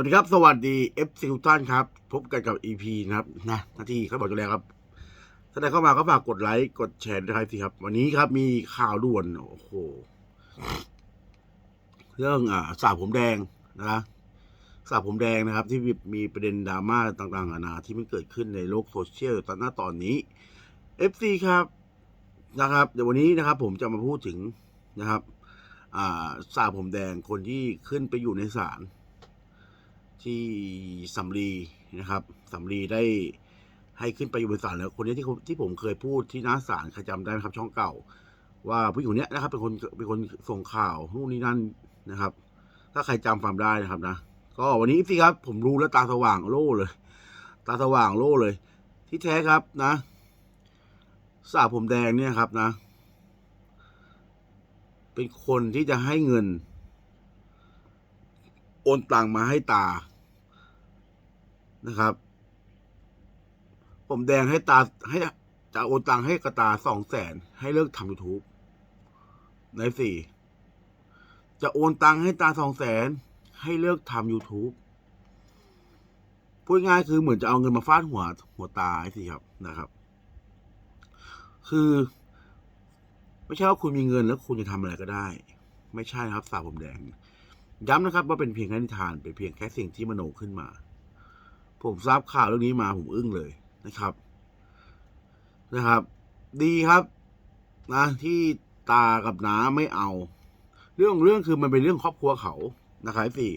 วัสดีครับ สวัสดี f อฟทุกท่านครับ พบกันกับ EP นะครับนะนาที่เขาบอกจะแล้วครับถ้าได้เข้ามาก็ฝากกดไลค์กดแชร์ด้วยสิครับ วันนี้ครับมีข่าวด่วนโอ้โหเรื่องอ่าสาบผมแดงนะสาบผมแดงนะครับ ที่มีประเด็นดราม่าต่างๆนานาที่มันเกิดขึ้นในโลกโซเชียลตอนหน้าตอนนี้ FC ครับนะครับ เดี๋ยววันนี้นะครับ ผมจะมาพูดถึงนะครับ อ่าสาบผมแดงคนที่ขึ้นไปอยู่ในศาล ที่สำลีนะครับสำลีได้ให้ขึ้นไปอยู่บนศาลแล้วคนนี้ที่ที่ผมเคยพูดที่น้าศาลใครจำได้ไหมครับ ช่องเก่า ว่าผู้หญิงคนเนี้ยนะครับ เป็นคนเป็นคนส่งข่าวนู่นนี่นั่นนะครับ ถ้าใครจำความได้นะครับนะก็วันนี้สิครับ ผมรู้แล้วตาสว่างโล่เลย ตาสว่างโล่เลย ที่แท้ครับนะสาวผมแดงเนี่ยครับนะ เป็นคนที่จะให้เงิน อนตังมาให้ตานะครับ ผมแดงให้ตาให้จะโอนตังให้กระตาสองแสนให้เลิกทำยูทูบในสี่จะโอนตังให้ตาสองแสนให้เลิกทำ YouTube พูดง่ายคือเหมือนจะเอาเงินมาฟาดหัว หัวตาไอ้สิครับนะครับ คือ ไม่ใช่ว่าคุณมีเงินแล้วคุณจะทำอะไรก็ได้ ไม่ใช่นะครับสาวผมแดง ย้ำนะครับว่าเป็นเพียงแค่นิทานเป็นเพียงแค่สิ่งที่มโนขึ้นมา ผมทราบข่าวเรื่องนี้มาผมอึ้งเลยนะครับ นะครับ ดีครับ นะที่ตากับน้าไม่เอา เรื่องเรื่องคือมันเป็นเรื่องครอบครัวเขานะครับสี่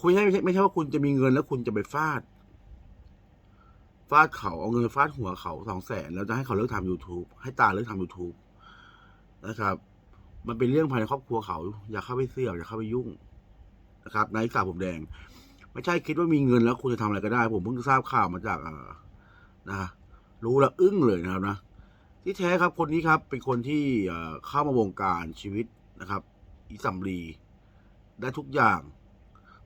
คุณไม่ใช่ไม่ใช่ไม่ใช่ว่าคุณจะมีเงินแล้วคุณจะไปฟาด ฟาดเขาเอาเงินฟาดหัวเขาสองแสนแล้วจะให้เขาเลิกทำ YouTube ให้ตาเลิกทำ YouTube นะครับ มันเป็นเรื่องภายในครอบครัวเขา อย่าเข้าไปเสี่ยวอย่าเข้าไปยุ่งนะครับนายสาวผมแดง ไม่ใช่คิดว่ามีเงินแล้วคุณจะทำอะไรก็ได้ ผมเพิ่งทราบข่าวมาจากอ่อนะรู้ล้วอึ้งเลยนะครับนะที่แท้ครับคนนี้ครับเป็นคนที่เอ่อเข้ามาวงการชีวิตนะครับอิสัมรีได้ทุกอย่าง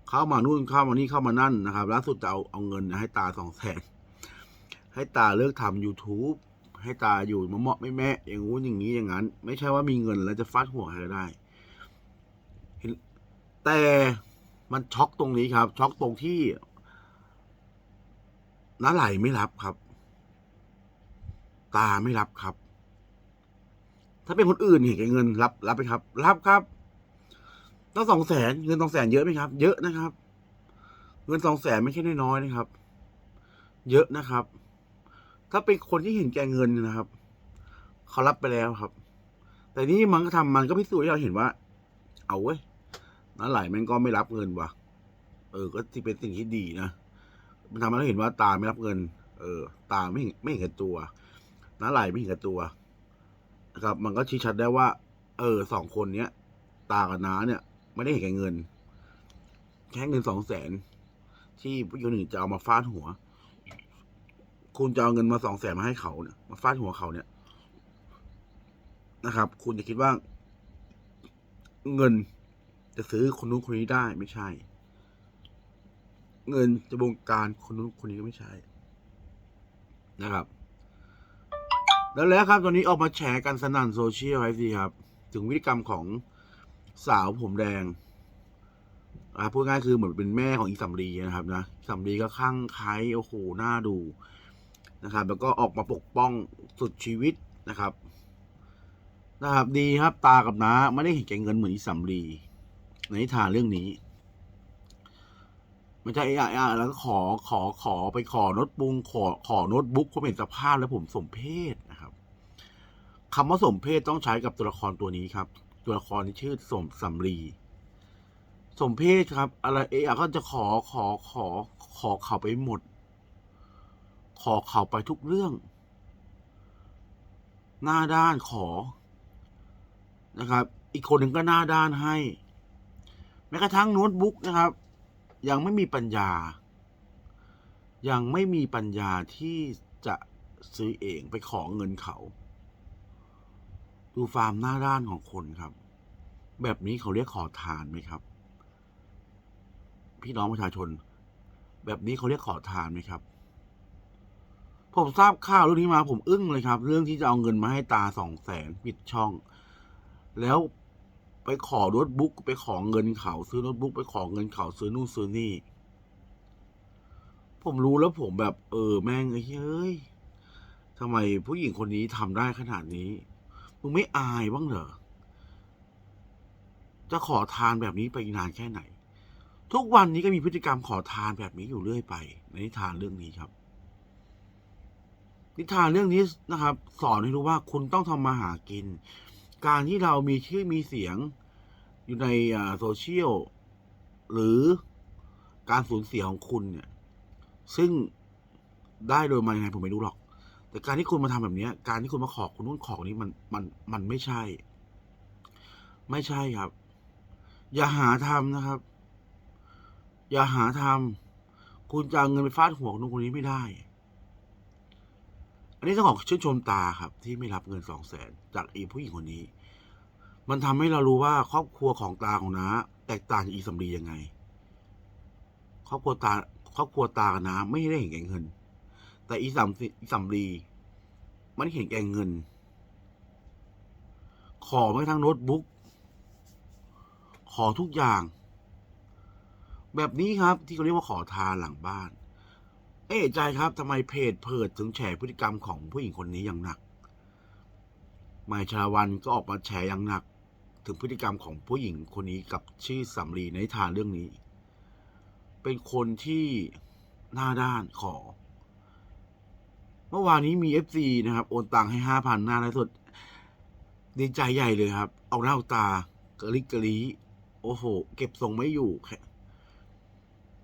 เข้ามานู่นเข้ามานี่เข้ามานั่นนะครับล่าสุดจะเอาเอาเงินให้ตาสองแสนให้ตาเลิกทำ YouTube ให้ตาอยู่มะเมาะไม่แม่อย่างงู้นอย่างนี้อย่างนั้น ไม่ใช่ว่ามีเงินแล้วจะฟาดหัวใครได้แต่มันช็อกตรงนี้ครับ ช็อกตรงที่น้าไหลไม่รับครับ ตาไม่รับครับ ถ้าเป็นคนอื่นเห็นเงินรับ รับไหมครับ รับครับต้องสองแสนเงินสองแสนเยอะไหมครับ เยอะนะครับ เงินสองแสนไม่ใช่น้อยๆนะครับ เยอะนะครับ ถ้าเป็นคนที่เห็นแก่เงินนะครับเขารับไปแล้วครับ แต่นี่มันก็ทำมันก็พิสูจน์ให้เราเห็นว่า เอาเว้ยนั่นไหลมันก็ไม่รับเงินว่ะ เออ ก็ที่เป็นสิ่งที่ดีนะมันทำให้เราเห็นว่าตาไม่รับเงิน เออ ตาไม่เห็นไม่เห็นแก่ตัวน้าไหลไม่เห็นแก่ตัวนะครับ มันก็ชี้ชัดได้ว่า เออสองคนเนี้ย ตากับน้าเนี่ย ไม่ได้เห็นแก่เงิน แค่เงินสองแสนที่ผู้หญิงหนึ่งจะเอามาฟาดหัว คุณจะเอาเงินมาสองแสนมาให้เขาเนี่ยมาฟาดหัวเขาเนี่ยนะครับ คุณจะคิดว่า เงินจะซื้อคนนู้นคนนี้ได้ไม่ใช่ เงินจะบงการคนนู้นคนนี้ก็ไม่ใช่ นะครับ แล้วแล้วครับ ตอนนี้ออกมาแชร์กันสนั่นโซเชียลไอซีครับ ถึงวิธีกรรมของสาวผมแดงอ่าพูดง่ายคือเหมือนเป็นแม่ของอีสัมรีนะครับนะสัมรีก็ข้างไคล้โอ้โหหน่าดู นะครับ แล้วก็ออกมาปกป้องสุดชีวิตนะครับ นะครับดีครับตากับน้าไม่ได้เห็นแก่เงินเหมือนอีสัมรีในนิทานเรื่องนี้ไม่ใช่อะอะแล้วก็ขอขอขอไปขอโน้ตบุ๊กขอขอโน้ตบุ๊กผมเห็นสภาพแล้วผมสมเพศนะครับคำว่าสมเพศต้องใช้กับตัวละครตัวนี้ครับ ตัวละครที่ชื่อสมสัมรีสมเพศครับ อะไรเอะก็จะขอขอขอขอเขาไปหมด ขอเขาไปทุกเรื่อง หน้าด้านขอ นะครับ อีกคนหนึ่งก็หน้าด้านให้ แม้กระทั่งโน้ตบุ๊กนะครับ ยังไม่มีปัญญา ยังไม่มีปัญญาที่จะซื้อเองไปขอเงินเขา ดูฟาร์มหน้าด้านของคนครับ แบบนี้เขาเรียกขอทานไหมครับ พี่น้องประชาชน แบบนี้เขาเรียกขอทานไหมครับ ผมทราบข่าวเรื่องนี้มาผมอึ้งเลยครับ เรื่องที่จะเอาเงินมาให้ตาสองแสนปิดช่อง แล้วไปขอโน้ตบุ๊กไปขอเงินเขาซื้อโน้ตบุ๊กไปขอเงินเขาซื้อนู่นซื้อนี่ ผมรู้แล้วผมแบบ เออแม่งไอ้เฮ้ยทำไมผู้หญิงคนนี้ทำได้ขนาดนี้มึงไม่อายบ้างเหรอจะขอทานแบบนี้ไปนานแค่ไหน ทุกวันนี้ก็มีพฤติกรรมขอทานแบบนี้อยู่เรื่อยไป ในนิทานเรื่องนี้ครับ นิทานเรื่องนี้นะครับ สอนให้รู้ว่าคุณต้องทำมาหากิน การที่เรามีชื่อมีเสียงอยู่ในโซเชียลหรือการสูญเสียของคุณเนี่ย ซึ่งได้โดยมายังไงผมไม่รู้หรอก แต่การที่คุณมาทำแบบนี้การที่คุณมาขอคุณนู่นขอคนนี้มันมันมันไม่ใช่ ไม่ใช่ครับ อย่าหาทำนะครับ อย่าหาทำคุณจะเอาเงินไปฟาดหัวคนนู้นคนนี้ไม่ได้ อันนี้ต้องขอชื่นชมตาครับ ที่ไม่รับเงินสองแสนจากอีผู้หญิงคนนี้ มันทำให้เรารู้ว่าครอบครัวของตาของน้าแตกต่างจากอีสำลียังไง ครอบครัวตาครอบครัวตากับน้าไม่ได้เห็นแก่เงิน แต่อีสำอีสำลีมันเห็นแก่เงิน ขอไม่ทั้งโน้ตบุ๊กขอทุกอย่าง แบบนี้ครับที่เขาเรียกว่าขอทานหลังบ้าน เอ๊ใจครับทำไมเพจเพิดถึงแฉพฤติกรรมของผู้หญิงคนนี้อย่างหนักหมายชาวันก็ออกมาแฉอย่างหนัก ถึงพฤติกรรมของผู้หญิงคนนี้กับชื่อสำลีในทานเรื่องนี้ เป็นคนที่หน้าด้านขอ เมื่อวานนี้มีเอฟซีนะครับ โอนตังค์ให้ห้าพันหน้าไลฟ์สดดีใจใหญ่เลยครับ เอาหน้าตากระลิกกระลีโอ้โห เก็บทรงไม่อยู่แค่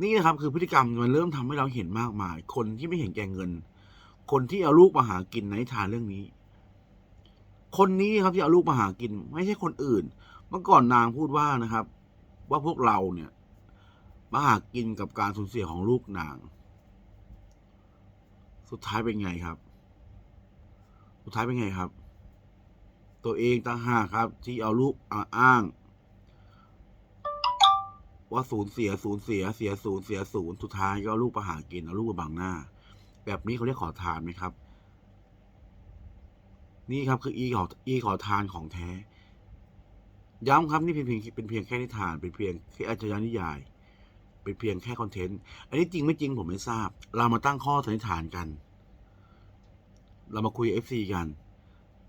นี่นะครับคือพฤติกรรมมันเริ่มทำให้เราเห็นมากมาย คนที่ไม่เห็นแก่เงิน คนที่เอาลูกมาหากินในทานเรื่องนี้ คนนี้ครับที่เอาลูกมาหากิน ไม่ใช่คนอื่น เมื่อก่อนนางพูดว่านะครับ ว่าพวกเราเนี่ยมาหากินกับการสูญเสียของลูกนาง สุดท้ายเป็นไงครับ สุดท้ายเป็นไงครับ ตัวเองต่างหากครับ ที่เอาลูกอ้าง ว่าสูญเสียสูญเสียเสียศูนย์เสียศูนย์สุดท้ายก็เอาลูกประหากินเอาลูกมาบังหน้า แบบนี้เขาเรียกขอทานไหมครับ นี่ครับคืออีขออีขอทานของแท้ ย้ำครับนี่เป็นเพียงเป็นเพียงแค่นิทาน เป็นเพียงแค่อาจารย์นิยาย เป็นเพียงแค่คอนเทนต์อันนี้จริงไม่จริงผมไม่ทราบ เรามาตั้งข้อสันนิษฐานกัน เรามาคุยเอฟซีกัน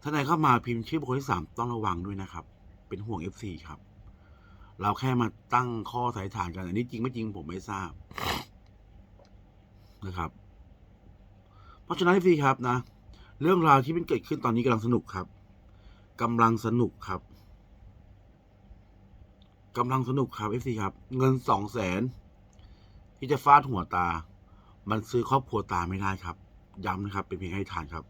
ถ้าไหนเข้ามาพิมพ์ชื่อบุคคลที่สามต้องระวังด้วยนะครับ เป็นห่วงเอฟซีครับ เราแค่มาตั้งข้อสันนิษฐานกันอันนี้จริงไม่จริงผมไม่ทราบนะครับ เพราะฉะนั้นเอฟซีครับนะ เรื่องราวที่มันเกิดขึ้นตอนนี้กำลังสนุกครับกำลังสนุกครับกำลังสนุกครับเอฟซีครับ เงินสองแสนที่จะฟาดหัวตา มันซื้อครอบครัวตาไม่ได้ครับ ย้ำนะครับ เป็นเพียงให้ทานครับ